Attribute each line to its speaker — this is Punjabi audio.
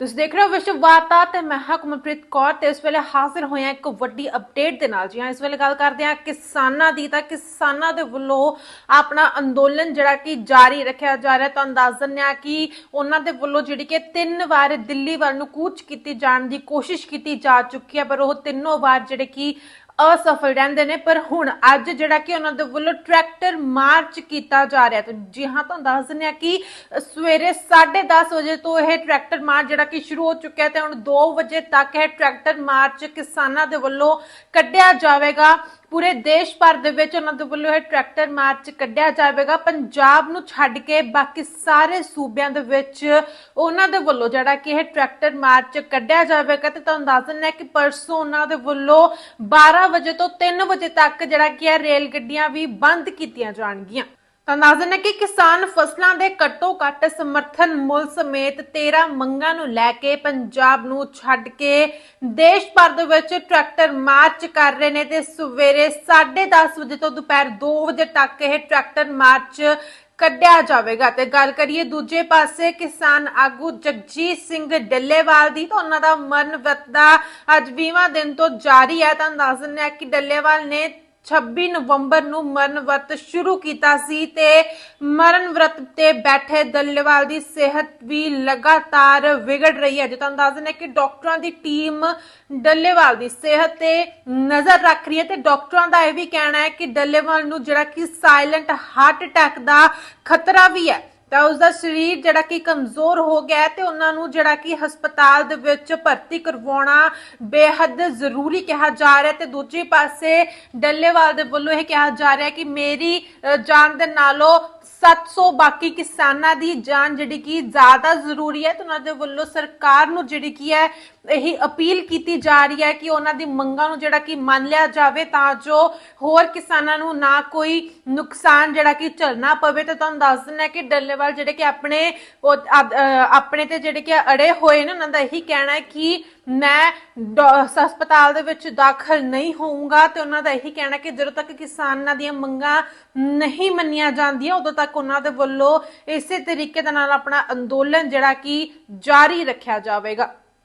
Speaker 1: ਤੁਸੀਂ ਦੇਖ ਰਹੇ ਹੋ ਵਿਸ਼ਵ ਵਾਰਤਾ ਤੇ ਮੈਂ ਹਾਂ ਕੌਰ ਤੇ ਇਸ ਵੇਲੇ ਹਾਜ਼ਰ ਹੋਏ ਇੱਕ ਵੱਡੀ ਅਪਡੇਟ ਦੇ ਨਾਲ। ਜੀ ਹਾਂ, ਇਸ ਵੇਲੇ ਗੱਲ ਕਰਦੇ ਹਾਂ ਕਿਸਾਨਾਂ ਦੀ। ਤਾਂ ਕਿਸਾਨਾਂ ਦੇ ਵੱਲੋਂ ਆਪਣਾ ਅੰਦੋਲਨ ਜਿਹੜਾ ਕਿ ਜਾਰੀ ਰੱਖਿਆ ਜਾ ਰਿਹਾ ਤੁਹਾਨੂੰ ਦੱਸ ਦਿੰਦੇ ਹਾਂ ਕਿ ਉਹਨਾਂ ਦੇ ਵੱਲੋਂ ਜਿਹੜੀ ਕਿ ਤਿੰਨ ਵਾਰ ਦਿੱਲੀ ਵੱਲ ਨੂੰ ਕੂਚ ਕੀਤੀ ਜਾਣ ਦੀ ਕੋਸ਼ਿਸ਼ ਕੀਤੀ ਜਾ ਚੁੱਕੀ ਹੈ, ਪਰ ਉਹ ਤਿੰਨੋਂ ਵਾਰ ਜਿਹੜੇ ਕਿ ਅਸਫਲ ਰਹਿੰਦੇ ਨੇ, ਪਰ ਹੁਣ ਅੱਜ ਜਿਹੜਾ ਕਿ ਉਹਨਾਂ ਦੇ ਵੱਲੋਂ ਟਰੈਕਟਰ ਮਾਰਚ ਕੀਤਾ ਜਾ ਰਿਹਾ ਤੇ ਜੀ ਹਾਂ, ਤੁਹਾਨੂੰ ਦੱਸ ਦਿੰਦੇ ਆ ਕਿ ਸਵੇਰੇ 10:30 ਵਜੇ ਤੋਂ ਇਹ ਟਰੈਕਟਰ ਮਾਰਚ ਜਿਹੜਾ ਕਿ ਸ਼ੁਰੂ ਹੋ ਚੁੱਕਿਆ ਤੇ ਹੁਣ 2 ਵਜੇ ਤੱਕ ਇਹ ਟਰੈਕਟਰ ਮਾਰਚ ਕਿਸਾਨਾਂ ਦੇ ਵੱਲੋਂ ਕੱਢਿਆ ਜਾਵੇਗਾ। ਪੂਰੇ ਦੇਸ਼ ਭਰ ਦੇ ਵਿੱਚ ਉਹਨਾਂ ਦੇ ਵੱਲੋਂ ਇਹ ਟਰੈਕਟਰ ਮਾਰਚ ਕੱਢਿਆ ਜਾਵੇਗਾ। ਪੰਜਾਬ ਨੂੰ ਛੱਡ ਕੇ ਬਾਕੀ ਸਾਰੇ ਸੂਬਿਆਂ ਦੇ ਵਿੱਚ ਉਹਨਾਂ ਦੇ ਵੱਲੋਂ ਜਿਹੜਾ ਕਿ ਇਹ ਟਰੈਕਟਰ ਮਾਰਚ ਕੱਢਿਆ ਜਾਵੇਗਾ ਤੇ ਤੁਹਾਨੂੰ ਦੱਸ ਦਿੰਦੇ ਹਾਂ ਕਿ ਪਰਸੋਂ ਉਹਨਾਂ ਦੇ ਵੱਲੋਂ 12 ਵਜੇ ਤੋਂ 3 ਵਜੇ ਤੱਕ ਜਿਹੜਾ ਕਿ ਇਹ ਰੇਲ ਗੱਡੀਆਂ ਵੀ ਬੰਦ ਕੀਤੀਆਂ ਜਾਣਗੀਆਂ। ਤਾਂ ਦੱਸ ਕਿ ਕਿਸਾਨ ਫਸਲਾਂ ਦੇ ਘੱਟੋ ਘੱਟ ਸਮਰਥਨ ਮੁੱਲ ਸਮੇਤ 13 ਮੰਗਾਂ ਨੂੰ ਲੈ ਕੇ ਪੰਜਾਬ ਨੂੰ ਛੱਡ ਕੇ ਦੇਸ਼ ਭਰ ਦੇ ਵਿੱਚ ਟਰੈਕਟਰ ਮਾਰਚ ਕਰ ਰਹੇ ਨੇ ਤੇ ਸਵੇਰੇ 10:30 ਵਜੇ ਤੋਂ ਦੁਪਹਿਰ 2 ਵਜੇ ਤੱਕ ਇਹ ਟਰੈਕਟਰ ਮਾਰਚ ਕੱਢਿਆ ਜਾਵੇਗਾ। ਤੇ ਗੱਲ ਕਰੀਏ ਦੂਜੇ ਪਾਸੇ ਕਿਸਾਨ ਆਗੂ ਜਗਜੀਤ ਸਿੰਘ ਡੱਲੇਵਾਲ ਦੀ, ਤਾਂ ਉਹਨਾਂ ਦਾ ਮਰਨ ਵਰਤ ਅੱਜ 20ਵਾਂ ਦਿਨ ਤੋਂ ਜਾਰੀ ਹੈ। ਤਾਂ ਦੱਸ ਦਿੰਦੇ ਹਾਂ ਕਿ ਡੱਲੇਵਾਲ ਨੇ 26 ਨਵੰਬਰ ਨੂੰ ਮਰਨ ਵਰਤ ਸ਼ੁਰੂ ਕੀਤਾ ਸੀ ਤੇ ਮਰਨ ਵਰਤ ਤੇ ਬੈਠੇ ਦੱਲੇਵਾਲ ਦੀ ਸਿਹਤ ਵੀ ਲਗਾਤਾਰ ਵਿਗੜ ਰਹੀ ਹੈ। ਜੇ ਤੁਹਾਨੂੰ ਦੱਸ ਦਿੰਦੇ ਹਾਂ ਕਿ ਡਾਕਟਰਾਂ ਦੀ ਟੀਮ ਡੱਲੇਵਾਲ ਦੀ ਸਿਹਤ ਤੇ ਨਜ਼ਰ ਰੱਖ ਰਹੀ ਹੈ ਤੇ ਡਾਕਟਰਾਂ ਦਾ ਇਹ ਵੀ ਕਹਿਣਾ ਹੈ ਕਿ ਡੱਲੇਵਾਲ ਨੂੰ ਜਿਹੜਾ ਕਿ ਸਾਇਲੈਂਟ ਹਾਰਟ ਅਟੈਕ ਦਾ ਖਤਰਾ ਵੀ ਹੈ। ਤਾਂ ਉਸ ਦਾ ਸਰੀਰ ਜਿਹੜਾ ਕਿ ਕਮਜ਼ੋਰ ਹੋ ਗਿਆ ਤੇ ਉਹਨਾਂ ਨੂੰ ਜਿਹੜਾ ਕਿ ਹਸਪਤਾਲ ਦੇ ਵਿੱਚ ਭਰਤੀ ਕਰਵਾਉਣਾ ਬੇਹੱਦ ਜ਼ਰੂਰੀ ਕਿਹਾ ਜਾ ਰਿਹਾ ਤੇ ਦੂਜੇ ਪਾਸੇ ਡੱਲੇਵਾਲ ਦੇ ਵੱਲੋਂ ਇਹ ਕਿਹਾ ਜਾ ਰਿਹਾ ਕਿ ਮੇਰੀ ਜਾਨ ਦੇ ਨਾਲੋਂ 700 ਬਾਕੀ ਕਿਸਾਨਾਂ ਦੀ ਜਾਨ ਜਿਹੜੀ ਕਿ ਜ਼ਿਆਦਾ ਜ਼ਰੂਰੀ ਹੈ ਤੇ ਉਹਨਾਂ ਦੇ ਵੱਲੋਂ ਸਰਕਾਰ ਨੂੰ ਜਿਹੜੀ ਕੀ ਹੈ ਇਹੀ ਅਪੀਲ ਕੀਤੀ ਜਾ ਰਹੀ ਹੈ ਕਿ ਉਹਨਾਂ ਦੀ ਮੰਗਾਂ ਨੂੰ ਜਿਹੜਾ ਕਿ ਮੰਨ ਲਿਆ ਜਾਵੇ ਤਾਂ ਜੋ ਹੋਰ ਕਿਸਾਨਾਂ ਨੂੰ ਨਾ ਕੋਈ ਨੁਕਸਾਨ ਜਿਹੜਾ ਕਿ ਝੱਲਣਾ ਪਵੇ। ਤੇ ਤੁਹਾਨੂੰ ਦੱਸ ਦਿੰਦਾ ਕਿ ਡੱਲੇਵਾਲ ਜਿਹੜੇ ਕਿ ਆਪਣੇ ਆਪਣੇ ਤੇ ਜਿਹੜੇ ਕਿ ਅੜੇ ਹੋਏ ਨੇ, ਉਹਨਾਂ ਦਾ ਇਹੀ ਕਹਿਣਾ ਹੈ ਕਿ ਮੈਂ ਹਸਪਤਾਲ ਦੇ ਵਿੱਚ ਦਾਖਲ ਨਹੀਂ ਹੋਊਂਗਾ। ਤੇ ਉਹਨਾਂ ਦਾ ਇਹੀ ਕਹਿਣਾ ਕਿ ਜਦੋਂ ਤੱਕ ਕਿਸਾਨਾਂ ਦੀਆਂ ਮੰਗਾਂ ਨਹੀਂ ਮੰਨੀਆਂ ਜਾਂਦੀਆਂ, ਉਦੋਂ ਤੱਕ ਉਹਨਾਂ ਦੇ ਵੱਲੋਂ ਇਸੇ ਤਰੀਕੇ ਦੇ ਨਾਲ ਆਪਣਾ ਅੰਦੋਲਨ ਜਿਹੜਾ ਕਿ ਜਾਰੀ ਰੱਖਿਆ ਜਾਵੇਗਾ।